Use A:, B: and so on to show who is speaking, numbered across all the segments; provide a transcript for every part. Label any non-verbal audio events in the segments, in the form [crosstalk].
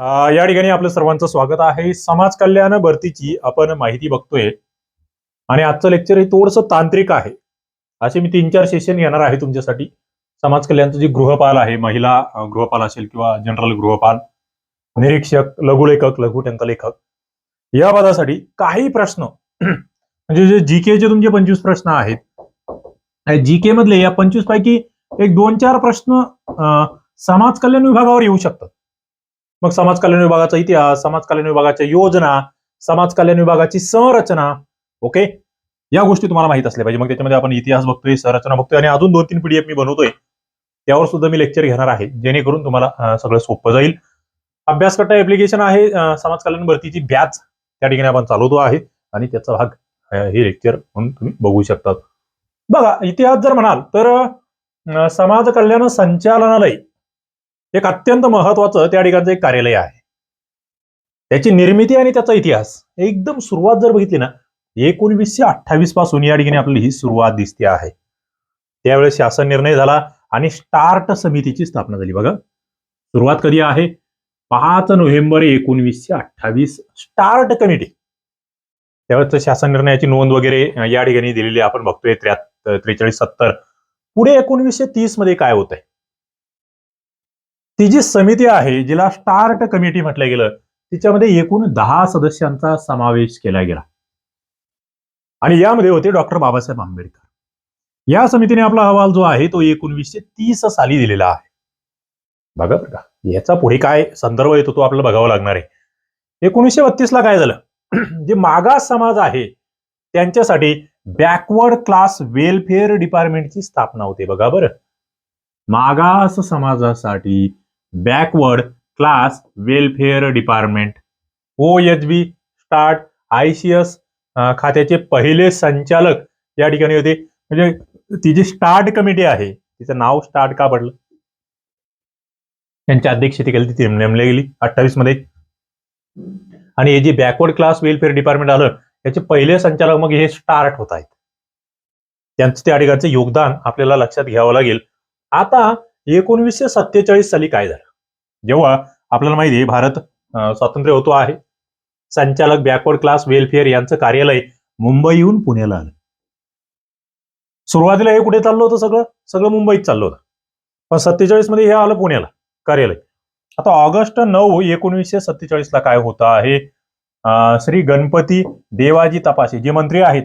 A: या ठिकाणी आपलं सर्वांचं स्वागत आहे. समाज कल्याण भरतीची आपण माहिती बघतोय. आणि आजचं लेक्चर हे थोडंसं तांत्रिक आहे. असे मी तीन चार सेशन येणार आहे तुमच्यासाठी. समाज कल्याणचं जे गृहपाल आहे महिला गृहपाल असेल किंवा जनरल गृहपाल निरीक्षक लघुलेखक लघुटंकलेखक या पदासाठी काही प्रश्न म्हणजे जे जी चे तुमचे पंचवीस प्रश्न आहेत. जी के मधले या पंचवीस पैकी एक दोन चार प्रश्न समाज कल्याण विभागावर येऊ शकतात. मग समाज कल्याण विभागाचा इतिहास समाज कल्याण विभागाच्या योजना समाज कल्याण विभागाची संरचना ओके? या गोष्टी तुम्हाला माहीत असल्या पाहिजे. मग त्याच्यामध्ये आपण इतिहास बघतोय संरचना बघतोय आणि अजून दोन तीन पीडीएफ मी बनवतोय. त्यावर सुद्धा मी लेक्चर घेणार आहे. जेणेकरून तुम्हाला सगळं सोपं जाईल. अभ्यासकट्टा ऍप्लिकेशन आहे समाज कल्याण भरतीची बॅच त्या ठिकाणी आपण चालवतो आहे. आणि त्याचा भाग हे लेक्चर म्हणून तुम्ही बघू शकतात. बघा इतिहास जर म्हणाल तर समाज कल्याण संचालनालय एक अत्यंत महत्वाचं त्या ठिकाणचं एक कार्यालय आहे. त्याची निर्मिती आणि त्याचा इतिहास एकदम सुरुवात जर बघितली ना एकोणवीसशे अठ्ठावीसपासून या ठिकाणी आपली ही सुरुवात दिसते आहे. त्यावेळेस शासन निर्णय झाला आणि स्टार्ट समितीची स्थापना झाली. बघा सुरुवात कधी आहे? पाच नोव्हेंबर एकोणवीसशे अठ्ठावीस स्टार्ट कमिटी. त्यावेळेस शासन निर्णयाची नोंद वगैरे या ठिकाणी दिलेली आपण बघतोय त्र्याहत्तर त्रेचाळीस सत्तर. पुढे एकोणवीसशे तीसमध्ये काय होतंय? ती जी समिती आहे जिला स्टार्ट कमिटी म्हटलं गेलं तिच्यामध्ये एकूण दहा सदस्यांचा समावेश केला गेला. आणि यामध्ये होते डॉक्टर बाबासाहेब आंबेडकर. या समितीने आपला अहवाल जो आहे तो एकोणवीसशे तीस साली दिलेला आहे. बघा बरं का याचा पुढे काय संदर्भ येतो तो आपल्याला बघावा लागणार आहे. एकोणीसशे बत्तीस ला काय झालं? [clears throat] जे मागास समाज आहे त्यांच्यासाठी बॅकवर्ड क्लास वेलफेअर डिपार्टमेंटची स्थापना होते. बघा बरं. मागास समाजासाठी backward class welfare department O H B start I C S खात्याचे पहिले संचालक या ठिकाणी होते. म्हणजे ती जी स्टार्ट कमिटी आहे तिचं नाव स्टार्ट का पडलं? त्यांच्या अध्यक्षतेखाली ती नेमली गेली अठ्ठावीसमध्ये. आणि हे जे बॅकवर्ड क्लास वेलफेअर डिपार्टमेंट आलं याचे पहिले संचालक मग हे स्टार्ट होत आहेत. त्यांचं त्या ठिकाणचं योगदान आपल्याला लक्षात घ्यावं लागेल. आता एकोणवीसशे सत्तेचाळीस साली काय झालं? जेव्हा आपल्याला माहिती आहे भारत स्वातंत्र्य होतो आहे संचालक बॅकवर्ड क्लास वेलफेअर यांचं कार्यालय मुंबईहून पुण्याला आलं. सुरुवातीला हे कुठे चाललं होतं सगळं? सगळं मुंबईत चाललं होतं. पण सत्तेचाळीसमध्ये हे आलं पुण्याला कार्यालय. आता ऑगस्ट नऊ एकोणीसशे सत्तेचाळीस ला काय होतं आहे? श्री गणपती देवाजी तपासे जे मंत्री आहेत.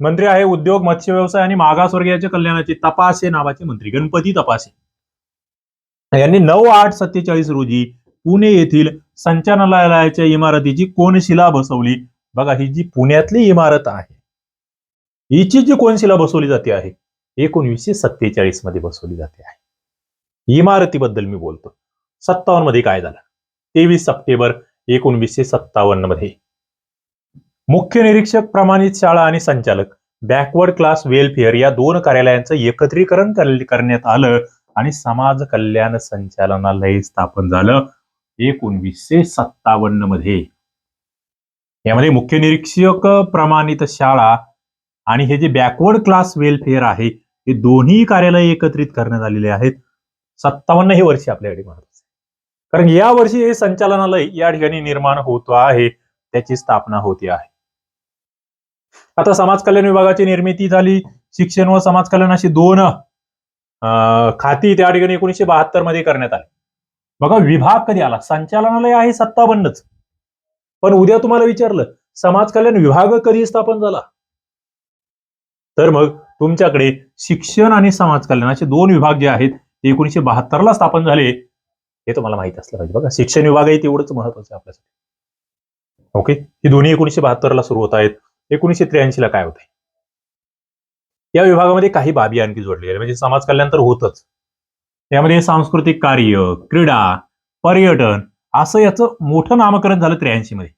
A: मंत्री आहे उद्योग मत्स्य व्यवसाय आणि मागासवर्गीयाच्या कल्याणाचे तपासे नावाचे मंत्री. गणपती तपासे. यांनी नऊ आठ सत्तेचाळीस रोजी पुणे येथील संचालनालयाच्या इमारतीची कोनशिला बसवली. बघा ही जी पुण्यातली इमारत आहे हिची जी कोनशिला बसवली जाते आहे एकोणवीसशे सत्तेचाळीसमध्ये बसवली जाते आहे. इमारतीबद्दल मी बोलतो. सत्तावन्नमध्ये काय झालं? तेवीस सप्टेंबर एकोणवीसशे सत्तावन्नमध्ये. मुख्य निरीक्षक प्रमाणित शाळा आणि संचालक. बॅकवर्ड क्लास वेलफेअर या दोन कार्यालयांचं एकत्रीकरण करण्यात आलं आणि समाज कल्याण संचालनालय स्थापन झालं एकोणवीसशे सत्तावन्नमध्ये. यामध्ये मुख्य निरीक्षक प्रमाणित शाळा आणि हे जे बॅकवर्ड क्लास वेलफेअर आहे हे दोन्ही कार्यालय एकत्रित करण्यात आलेले आहेत. सत्तावन्न हे वर्षी आपल्याकडे महत्वाचं कारण या वर्षी हे संचालनालय या ठिकाणी निर्माण होत आहे त्याची स्थापना होती आहे. आता समाज कल्याण विभागाची निर्मिती झाली. शिक्षण व समाज कल्याण अशी दोन अं, खाती त्या ठिकाणी एकोणीसशे बहात्तरमध्ये करण्यात आली बघा विभाग कधी आला? संचालनालय आहे सत्तावन्नच. पण उद्या तुम्हाला विचारलं समाज कल्याण विभाग कधी स्थापन झाला? तर मग तुमच्याकडे शिक्षण आणि समाज कल्याण असे दोन विभाग जे आहेत ते एकोणीशे बहात्तर ला स्थापन झाले. हे तुम्हाला माहीत असलं पाहिजे. बघा शिक्षण विभागही तेवढंच महत्वाचं आहे आपल्यासाठी. ओके? ही दोन्ही एकोणीशे बहात्तर ला सुरू होत आहेत. एकोणीसशे त्र्याऐंशी ला काय होते या विभागामध्ये काही बाबी आणखी जोडलेल्या म्हणजे समाज कल्याण तर होतच. त्यामध्ये सांस्कृतिक कार्य क्रीडा पर्यटन असं याचं मोठं नामकरण झालं त्र्याऐंशी मध्ये.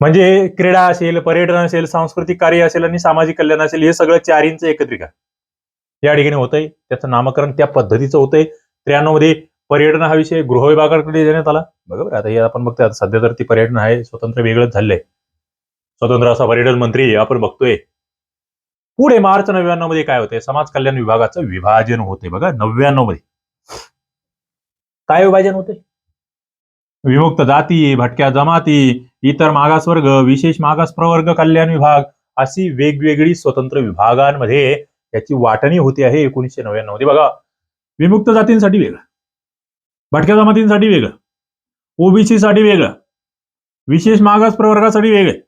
A: म्हणजे क्रीडा असेल पर्यटन असेल सांस्कृतिक कार्य असेल आणि सामाजिक कल्याण असेल हे सगळं चारींचं एकत्रीकरण. या ठिकाणी होतंय. त्याचं नामकरण त्या पद्धतीचं होतंय. त्र्याण्णवमध्ये पर्यटन हा विषय गृह विभागाकडे देण्यात आला. बरोबर? आता हे आपण बघतोय. सध्या तर ती पर्यटन आहे स्वतंत्र वेगळंच झालंय. स्वतंत्र असा पर्यटन मंत्री आपण बघतोय. पुढे मार्च नव्याण्णवमध्ये काय होते समाज कल्याण विभागाचं विभाजन होते बघा नव्याण्णवमध्ये. काय विभाजन होते विमुक्त जाती भटक्या जमाती इतर मागासवर्ग विशेष मागास प्रवर्ग कल्याण विभाग अशी वेगवेगळी स्वतंत्र विभागांमध्ये याची वाटणी होती आहे एकोणीसशे नव्याण्णवमध्ये. बघा विमुक्त जातींसाठी वेगळं भटक्या जमातींसाठी वेगळं ओबीसी साठी वेगळं विशेष मागास प्रवर्गासाठी वेगळे.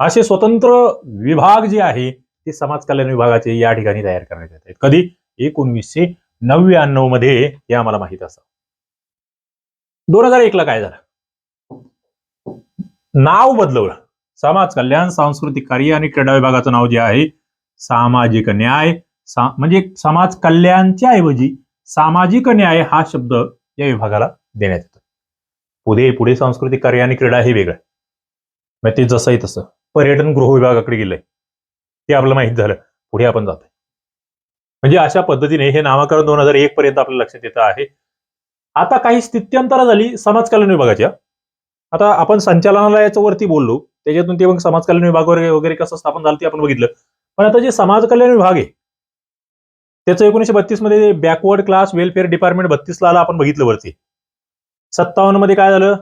A: असे स्वतंत्र विभाग जे आहे ते समाज कल्याण विभागाचे या ठिकाणी तयार करण्यात येत आहेत. कधी? एकोणवीसशे नव्याण्णवमध्ये हे आम्हाला माहीत असं दोन हजार एकला काय झालं? नाव बदलवलं. समाज कल्याण सांस्कृतिक कार्य आणि क्रीडा विभागाचं नाव जे आहे सामाजिक न्याय सा- म्हणजे समाज कल्याणच्या ऐवजी सामाजिक न्याय हा शब्द या विभागाला देण्यात येतो. पुढे पुढे सांस्कृतिक कार्य आणि क्रीडा हे वेगळं. मग ते जसंही तसं. पर्यटन गृह विभागाकडे गेलंय. ते आपल्याला माहीत झालं. पुढे आपण जातोय. म्हणजे अशा पद्धतीने हे नामकरण दोन हजार एक पर्यंत आपल्या लक्षात येतं आहे. आता काही स्थित्यंतर झाली समाज कल्याण विभागाच्या आता आपण संचालनालयाच्या वरती बोललो. त्याच्यातून ते मग समाज कल्याण विभाग वगैरे वगैरे कसं स्थापन झालं ते आपण बघितलं. पण आता जे समाज कल्याण विभाग आहे त्याचं एकोणीशे बत्तीसमध्ये बॅकवर्ड क्लास वेलफेअर डिपार्टमेंट बत्तीसला आला आपण बघितलं वरती. सत्तावन्नमध्ये काय झालं?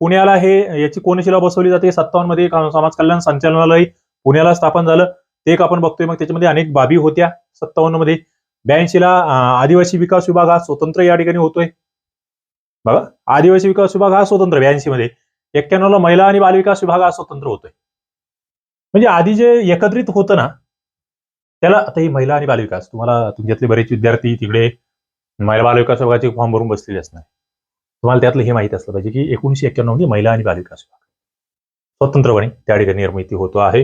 A: पुण्याला हे याची कोनशिला बसवली जाते सत्तावन्नमध्ये समाज कल्याण संचालनालय पुण्याला स्थापन झालं. ते एक आपण बघतोय मग त्याच्यामध्ये अनेक बाबी होत्या सत्तावन्नमध्ये ब्याऐंशीला आदिवासी विकास विभाग हा स्वतंत्र या ठिकाणी होतोय. बघा आदिवासी विकास विभाग हा स्वतंत्र ब्याऐंशी मध्ये एक्क्याण्णवला महिला आणि बालविकास विभाग हा स्वतंत्र होतोय. म्हणजे आधी जे एकत्रित होतं ना त्याला आता ही महिला आणि बालविकास तुम्हाला तुमच्यातले बरेच विद्यार्थी तिकडे महिला बालविकास विभागाचे फॉर्म भरून बसलेले असणार. तुम्हाला त्यातलं हे माहिती असलं पाहिजे की एकोणीशे एक्क्याण्णवमध्ये महिला आणि बालविकास विभाग स्वतंत्रपणे त्या ठिकाणी निर्मिती होतो आहे.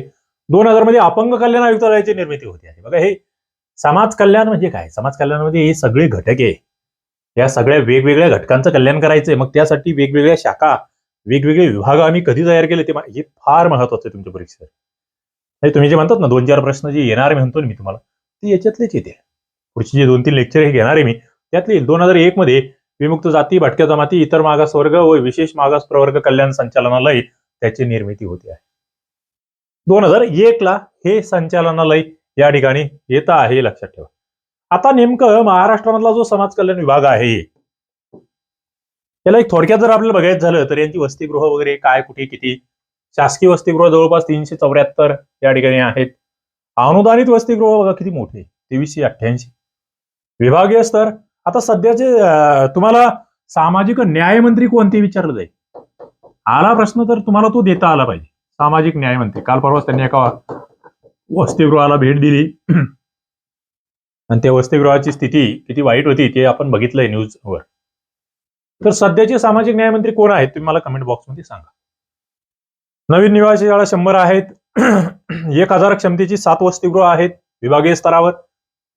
A: दोन हजारमध्ये अपंग कल्याण आयुक्तालयाची निर्मिती होते आहे. बघा हे समाज कल्याण म्हणजे काय? समाज कल्याणामध्ये हे सगळे घटक आहे. या सगळ्या वेगवेगळ्या घटकांचं कल्याण करायचंय. मग त्यासाठी वेगवेगळ्या शाखा वेगवेगळे विभाग आम्ही कधी तयार केले ते हे फार महत्वाचं आहे तुमच्या परीक्षेत. हे तुम्ही जे म्हणतात ना दोन चार प्रश्न जे येणार म्हणतो मी तुम्हाला ते याच्यातलेच येते पुढचे जे दोन तीन लेक्चर हे घेणार आहे मी त्यातले दोन हजार एक मध्ये विमुक्त जाती भटक्या जमाती इतर मागासवर्ग व विशेष मागास प्रवर्ग कल्याण संचालनालय त्याची निर्मिती होते आहे. दोन हजार एक ला हे संचालनालय या ठिकाणी येत आहे लक्षात ठेवा. आता नेमकं महाराष्ट्रामधला जो समाज कल्याण विभाग आहे त्याला एक थोडक्यात जर आपल्याला बघायचं झालं तर यांची वसतिगृह वगैरे काय कुठे किती? शासकीय वसतिगृह जवळपास तीनशे चौऱ्याहत्तर या ठिकाणी आहेत. अनुदानित वसतिगृह बघा किती मोठे तेवीसशे अठ्ठ्याऐंशी. विभागीय स्तर आता सध्याचे तुम्हाला सामाजिक न्यायमंत्री कोणते विचारलं जाईल आला प्रश्न तर तुम्हाला तो देता आला पाहिजे. सामाजिक न्यायमंत्री काल परवाच त्यांनी एका वसतिगृहाला भेट दिली. आणि त्या वसतिगृहाची स्थिती किती वाईट होती ते आपण बघितलंय न्यूजवर. तर सध्याचे सामाजिक न्यायमंत्री कोण आहेत तुम्ही मला कमेंट बॉक्समध्ये सांगा. नवीन निवासी शाळा शंभर आहेत. [clears throat] एक हजार क्षमतेची सात वसतिगृह आहेत. विभागीय स्तरावर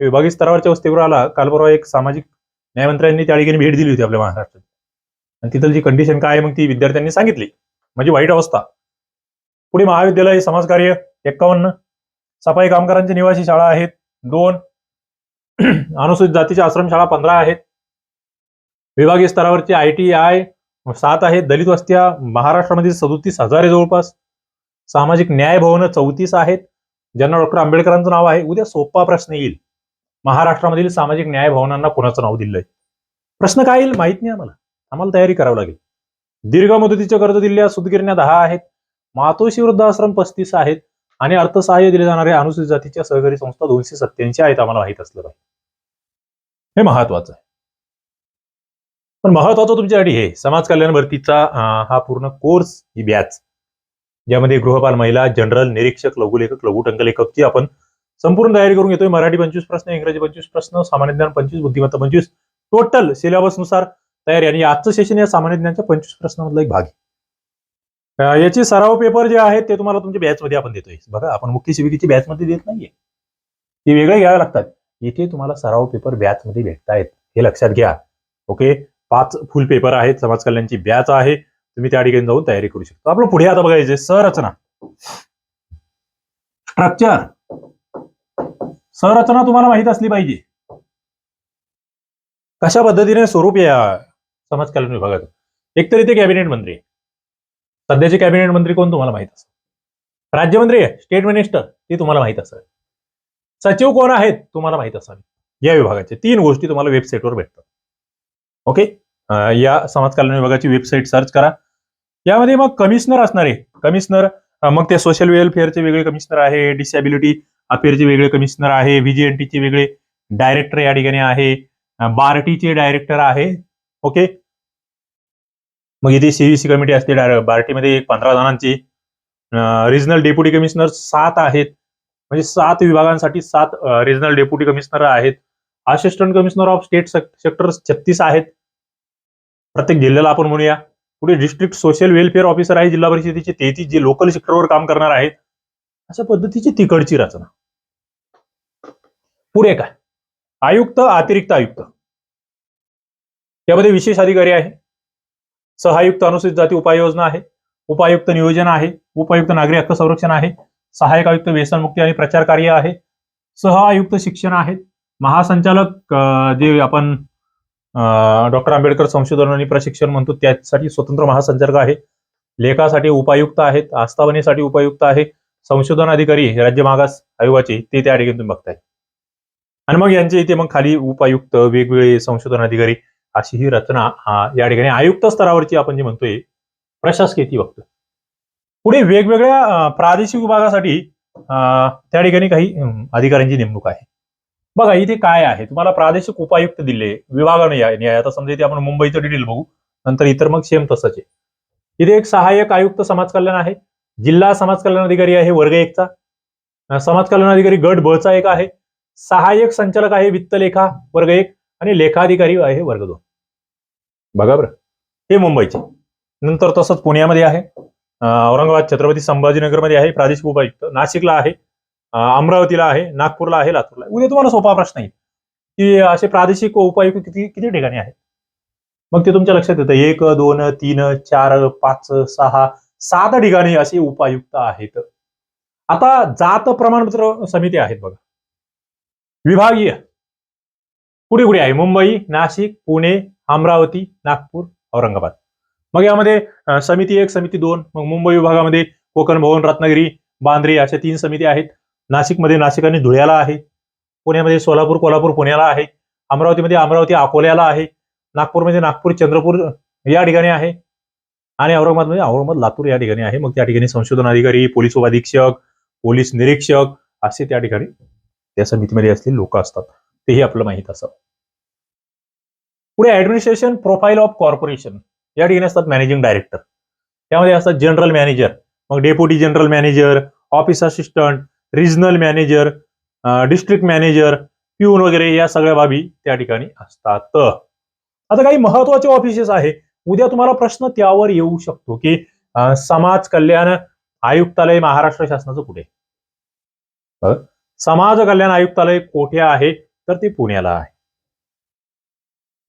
A: विभागीय स्तरावरच्या वसतिगृहाला काल परवा एक सामाजिक न्यायमंत्र्यांनी त्या ठिकाणी भेट दिली होती आपल्या महाराष्ट्रात. आणि तिथं जी कंडिशन काय आहे मग ती विद्यार्थ्यांनी सांगितली. म्हणजे वाईट अवस्था. पुढे महाविद्यालय समाजकार्य एक्कावन्न. सफाई कामगारांची निवासी शाळा आहेत दोन. [clears throat] अनुसूचित जातीच्या आश्रमशाळा पंधरा आहेत. विभागीय स्तरावरचे आय टी आय सात आहेत. दलित वस्त्या महाराष्ट्रामध्ये सदोतीस हजार आहे जवळपास. सामाजिक न्याय भवन चौतीस आहेत. ज्यांना डॉक्टर आंबेडकरांचं नाव आहे. उद्या सोपा प्रश्न येईल. महाराष्ट्रामधील सामाजिक न्याय भवनांना कोणाचं नाव दिलंय? प्रश्न काय येईल? माहीत नाही आम्हाला. आम्हाला तयारी करावी लागेल. दीर्घ मुदतीचे कर्ज दिलेल्या सुदगिरण्या दहा आहेत मातोश्री वृद्धाश्रम पस्तीस आहेत आणि अर्थसहाय्य दिले जाणारे अनुसूचित जातीच्या सहकारी संस्था दोनशे सत्याऐंशी आहेत आम्हाला माहीत असलं पाहिजे. हे महत्वाचं आहे. पण महत्वाचं तुमच्यासाठी हे समाज कल्याण भरतीचा हा पूर्ण कोर्स ही बॅच ज्यामध्ये गृहपाल महिला जनरल निरीक्षक लघुलेखक लघुटंक लेखकची आपण संपूर्ण तयारी करून घेतोय. मराठी पंचवीस प्रश्न इंग्रजी पंचवीस प्रश्न सामान्य ज्ञान पंचवीस बुद्धिमत्ता पंचवीस. टोटल सिलेबसनुसार तयारी. आणि आजचं सेशन या सामान्य ज्ञानच्या पंचवीस प्रश्नामधला एक भाग आहे. याचे सराव पेपर जे आहेत ते तुम्हाला तुमच्या बॅच मध्ये आपण देतोय. बघा आपण मुख्य शिबिकेची बॅच मध्ये देत नाहीये. ते वेगळे घ्यावे लागतात. इथे तुम्हाला सराव पेपर बॅच मध्ये भेटतायत हे लक्षात घ्या. ओके? पाच फुल पेपर आहेत. समाज कल्याणची बॅच आहे. तुम्ही त्या ठिकाणी जाऊन तयारी करू शकता. आपलं पुढे आता बघायचे संरचना. स्ट्रक्चर संरचना तुम्हाला माहीत असली पाहिजे. कशा पद्धतीने स्वरूप या समाज कल्याण विभागाचं? एकतर इथे कॅबिनेट मंत्री. सध्याचे कॅबिनेट मंत्री कोण तुम्हाला माहीत असेल? राज्यमंत्री आहे स्टेट मिनिस्टर ते तुम्हाला माहीत असावे सचिव कोण आहेत तुम्हाला माहीत असावे या विभागाचे तीन गोष्टी तुम्हाला वेबसाईटवर भेटतात. ओके? या समाज कल्याण विभागाची वेबसाईट सर्च करा. यामध्ये मग कमिशनर असणारे कमिशनर मग ते सोशल वेलफेअरचे वेगळे कमिशनर आहे डिसॅबिलिटी अफेअरचे वेगळे कमिशनर आहे व्हीजीएनटीचे वेगळे डायरेक्टर या ठिकाणी आहे बार्टीचे डायरेक्टर आहे ओके मग इथे सीव्हीसी कमिटी असते बार्टीमध्ये एक पंधरा जणांची. रिजनल डेप्युटी कमिशनर सात आहेत. म्हणजे सात विभागांसाठी सात रिजनल डेप्युटी कमिशनर आहेत. Assistant commissioner of state sector छत्तीस आहेत. प्रत्येक जिल्ह्याला आपण म्हणूया. पुढे डिस्ट्रिक्ट सोशल वेलफेअर ऑफिसर आहे जिल्हा परिषदेचे तेहतीस जे लोकल सेक्टरवर काम करणार आहेत. अशा पद्धतीची तिकडची रचना. पुढे काय? आयुक्त अतिरिक्त आयुक्त. यामध्ये विशेष अधिकारी आहे. सहायुक्त अनुसूचित जाती उपाययोजना आहे. उपायुक्त नियोजन आहे. उपायुक्त नागरी हक्क संरक्षण आहे. सहाय्यक आयुक्त व्यसनमुक्ती आणि प्रचार कार्य आहे. सह आयुक्त शिक्षण आहेत महासंचालक जे आपण डॉक्टर आंबेडकर संशोधन आणि प्रशिक्षण म्हणतो त्यासाठी स्वतंत्र महासंचालक आहे. लेखासाठी उपायुक्त आहेत. आस्थापनेसाठी उपायुक्त आहे. संशोधन अधिकारी राज्य मागास आयोगाचे ते त्या ठिकाणी तुम्ही बघताय. आणि मग यांचे इथे मग खाली उपायुक्त वेगवेगळे संशोधन अधिकारी अशी ही रचना हा या ठिकाणी आयुक्त स्तरावरची आपण जे म्हणतोय प्रशासकीय ती बघतोय. पुढे वेगवेगळ्या प्रादेशिक विभागासाठी त्या ठिकाणी काही अधिकाऱ्यांची नेमणूक आहे. बघा इथे काय आहे? तुम्हाला प्रादेशिक उपायुक्त दिले विभागाने आता समजा इथे आपण मुंबईचं डिटेल बघू नंतर इतर मग सेम तसंच. आहे इथे एक सहाय्यक आयुक्त समाज कल्याण आहे जिल्हा समाज कल्याण अधिकारी आहे वर्ग एकचा. समाज कल्याण अधिकारी गट बचा एक आहे. सहाय्यक संचालक आहे वित्त लेखा वर्ग एक आणि लेखाधिकारी आहे वर्ग दोन. बघा बरं. हे मुंबईचे. नंतर तसंच पुण्यामध्ये आहे. औरंगाबाद छत्रपती संभाजीनगरमध्ये आहे. प्रादेशिक उपायुक्त. नाशिकला आहे. अमरावतीला आहे. नागपूरला आहे. लातूरला आहे. उद्या तुम्हाला सोपा प्रश्न येईल. की असे प्रादेशिक उपायुक्त किती किती ठिकाणी आहेत? मग ते तुमच्या लक्षात येतं. एक दोन तीन चार पाच सहा सात ठिकाणी असे उपायुक्त आहेत. आता जात प्रमाणपत्र समिती आहेत बघा. विभागीय. कुठे कुठे आहे. मुंबई नाशिक पुणे अमरावती नागपूर औरंगाबाद. मग यामध्ये समिती एक समिती दोन मग मुंबई विभागामध्ये कोकण भवन रत्नागिरी बांद्रे अशा तीन समिती आहेत. नाशिकमध्ये नाशिक आणि धुळ्याला आहे. पुण्यामध्ये सोलापूर कोल्हापूर पुण्याला आहे. अमरावतीमध्ये अमरावती अकोल्याला आहे. नागपूरमध्ये नागपूर चंद्रपूर या ठिकाणी आहे. आणि औरंगाबादमध्ये औरंगाबाद लातूर या ठिकाणी आहे. मग त्या ठिकाणी संशोधन अधिकारी पोलीस उपाधीक्षक पोलीस निरीक्षक असे त्या ठिकाणी त्या समितीमध्ये असलेले लोक असतात. तेही आपलं माहीत असावं. पुढे ऍडमिनिस्ट्रेशन प्रोफाईल ऑफ कॉर्पोरेशन या ठिकाणी असतात मॅनेजिंग डायरेक्टर त्यामध्ये असतात जनरल मॅनेजर मग deputy general manager office assistant regional manager district manager peon वगैरे या सगळ्या बाबी त्या ठिकाणी असतात. आता काही महत्त्वाचे ऑफिसेस आहे. उद्या तुम्हाला प्रश्न त्यावर येऊ शकतो की समाज कल्याण आयुक्तालय महाराष्ट्र शासनाचं कुठे? समाज कल्याण आयुक्तालय कोठे आहे? तर ते पुण्याला आहे.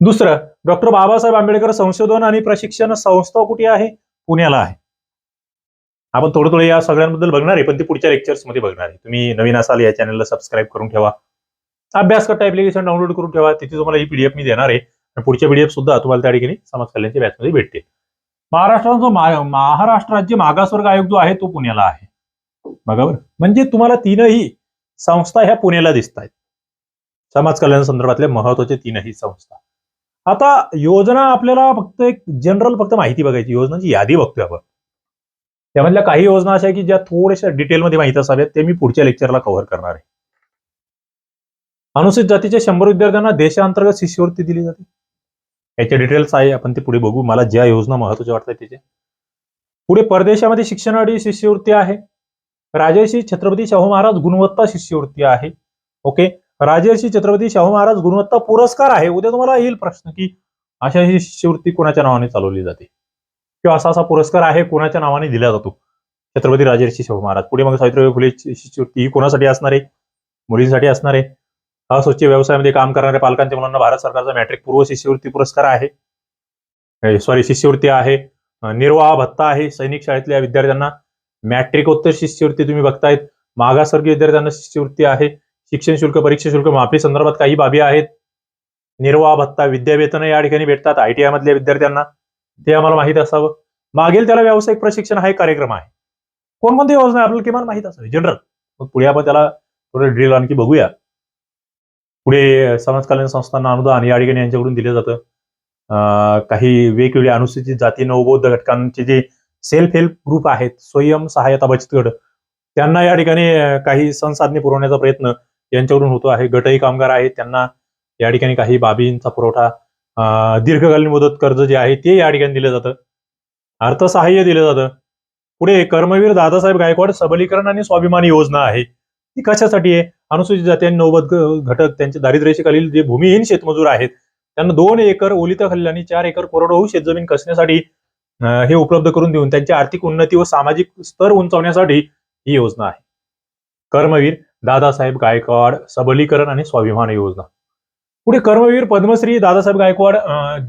A: दुसरं डॉक्टर बाबासाहेब आंबेडकर संशोधन आणि प्रशिक्षण संस्था कुठे आहे? पुण्याला आहे. आपण थोडं थोडं या सगळ्यांबद्दल बघणार आहे पण ते पुढच्या लेक्चर्समध्ये बघणार आहे. तुम्ही नवीन असाल या चॅनलला सबस्क्राईब करून ठेवा. अभ्यास करता ऍप्लिकेशन डाउनलोड करून ठेवा. तिथे तुम्हाला ही पीडीएफ मी देणार आहे. आणि पुढच्या पीडीएफ सुद्धा तुम्हाला त्या ठिकाणी समाज कल्याणच्या बॅचमध्ये भेटतील. महाराष्ट्राचा जो महाराष्ट्र राज्य मागासवर्ग आयोग जो आहे तो पुण्याला आहे. बघा बरं. म्हणजे तुम्हाला तीनही संस्था ह्या पुण्याला दिसत आहेत समाज कल्याण संदर्भातल्या महत्त्वाच्या तीनही संस्था. आता योजना आपल्याला फक्त एक जनरल फक्त माहिती बघायची. योजनाची यादी बघतोय आपण. त्यामधल्या काही योजना अशा आहे की ज्या थोड्याशा डिटेलमध्ये माहिती असाव्यात. ते मी पुढच्या लेक्चरला कव्हर करणार आहे. अनुसूचित जातीच्या शंभर विद्यार्थ्यांना देशांतर्गत शिष्यवृत्ती दिली जाते. याचे डिटेल्स आहे. आपण ते पुढे बघू. मला ज्या योजना महत्त्वाच्या वाटतात त्याचे पुढे परदेशामध्ये शिक्षणासाठी शिष्यवृत्ती आहे. राजर्षी छत्रपती शाहू महाराज गुणवत्ता शिष्यवृत्ती आहे. ओके राजर्षी छत्रपती शाहू महाराज गुणवत्ता पुरस्कार आहे. उद्या तुम्हाला येईल प्रश्न की अशा ही शिष्यवृत्ती कोणाच्या नावाने चालवली जाते? किंवा असा असा पुरस्कार आहे कोणाच्या नावाने दिला जातो? छत्रपती राजर्षी शाहू महाराज. पुढे मग सावित्रीबाई फुले शिष्यवृत्ती ही कोणासाठी असणार आहे? मुलींसाठी असणार आहे. अस्वच्छ व्यवसायामध्ये काम करणाऱ्या पालकांच्या मुलांना भारत सरकारचा मॅट्रिक पूर्व शिष्यवृत्ती पुरस्कार आहे. Eh, सॉरी शिष्यवृत्ती आहे. निर्वाह भत्ता आहे. सैनिक शाळेतल्या विद्यार्थ्यांना मॅट्रिकोत्तर शिष्यवृत्ती तुम्ही बघतायत. मागासवर्गीय विद्यार्थ्यांना शिष्यवृत्ती आहे. शिक्षण शुल्क परीक्षा शुल्क माफी संदर्भात काही बाबी आहेत. निर्वाह भत्ता विद्यावेतन या ठिकाणी भेटतात आयटीआय मधल्या विद्यार्थ्यांना. ते आम्हाला माहीत असावं. मागेल त्याला व्यावसायिक प्रशिक्षण हा एक कार्यक्रम आहे. कोणकोणती योजना आहे आपल्याला किमान माहीत असावी. जनरल मग पुढे आपण त्याला थोडं ड्रिल आणखी बघूया. पुढे समाज कल्याण संस्थांना अनुदान या ठिकाणी यांच्याकडून दिलं जातं. अं, काही वेगवेगळ्या अनुसूचित जाती नवबौद्ध घटकांचे जे सेल्फ हेल्प ग्रुप आहेत स्वयं सहायता बचत गट. त्यांना या ठिकाणी काही संसाधने पुरवण्याचा प्रयत्न यांच्याकडून होतो आहे. गटही कामगार आहेत त्यांना या ठिकाणी काही बाबींचा पुरवठा दीर्घकालीन मुदत कर्ज जे आहे ते या ठिकाणी दिलं जातं. अर्थसहाय्य दिलं जातं. पुढे कर्मवीर दादासाहेब गायकवाड सबलीकरण आणि स्वाभिमानी योजना आहे. ती कशासाठी आहे? अनुसूचित जाती आणि नौबत घटक त्यांचे दारिद्र्यरेषेखालील जे भूमिहीन शेतमजूर आहेत त्यांना दोन एकर ओलिताखालील आणि चार एकर कोरडवाहू शेतजमीन कसण्यासाठी हे उपलब्ध करून देऊन त्यांची आर्थिक उन्नती व सामाजिक स्तर उंचावण्यासाठी ही योजना आहे. कर्मवीर दादासाहेब गायकवाड सबलीकरण आणि स्वाभिमान योजना. पुढे कर्मवीर पद्मश्री दादासाहेब गायकवाड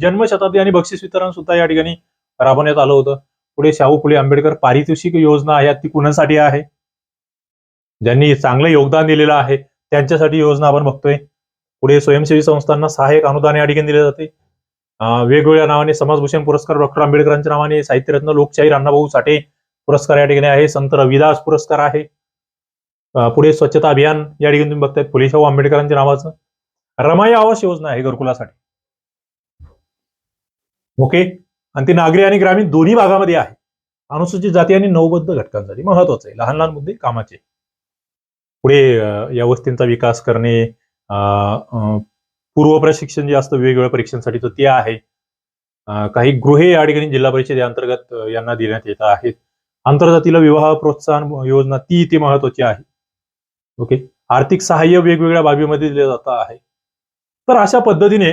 A: जन्मशताब्दी आणि बक्षीस वितरण सुद्धा या ठिकाणी राबवण्यात आलं होतं. पुढे शाहू फुले आंबेडकर पारितोषिक योजना आहे ती कुणासाठी आहे? ज्यांनी चांगलं योगदान दिलेलं आहे त्यांच्यासाठी योजना आपण बघतोय. पुढे स्वयंसेवी संस्थांना सहाय्यक अनुदान या ठिकाणी दिले जाते. वेगवेगळ्या नावाने समाजभूषण पुरस्कार डॉक्टर आंबेडकरांच्या नावाने साहित्यरत्न लोकशाहीर अण्णाभाऊ साठे पुरस्कार या ठिकाणी आहे. संत रविदास पुरस्कार आहे. पुढे स्वच्छता अभियान या ठिकाणी तुम्ही बघताय फुले शाहू आंबेडकरांच्या नावाचं. रमाई आवास योजना आहे घरकुलासाठी. ओके? आणि ती नागरी आणि ग्रामीण दोन्ही भागामध्ये आहे. अनुसूचित जाती आणि नवबद्ध घटकांसाठी महत्वाचं आहे. लहान लहान मुद्दे कामाचे. पुढे या वस्तींचा विकास करणे अं, पूर्व प्रशिक्षण जे असतं वेगवेगळ्या परीक्षांसाठी तर ते आहे. काही गृहे या ठिकाणी जिल्हा परिषदेअंतर्गत अंतर्गत यांना देण्यात येत आहेत. आंतरजातीला विवाह प्रोत्साहन योजना ती इथे महत्वाची आहे. ओके? आर्थिक सहाय्य वेगवेगळ्या बाबीमध्ये दिले जात आहे. तर अशा पद्धतीने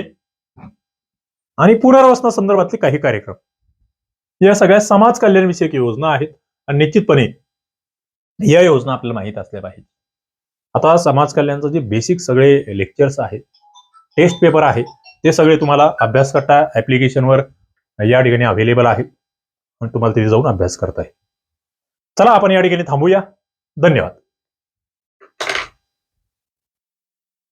A: आणि पुनर्वसना संदर्भातले काही कार्यक्रम. या सगळ्या समाज कल्याणविषयक योजना आहेत आणि निश्चितपणे या योजना आपल्याला माहीत असल्या पाहिजे. आता समाज कल्याणचं जे बेसिक सगळे लेक्चर्स आहेत टेस्ट पेपर आहे. ते सगळे तुम्हाला अभ्यास करता ऍप्लिकेशनवर या ठिकाणी अवेलेबल आहेत पण तुम्हाला तिथे जाऊन अभ्यास करता येईल. चला आपण या ठिकाणी थांबूया. धन्यवाद.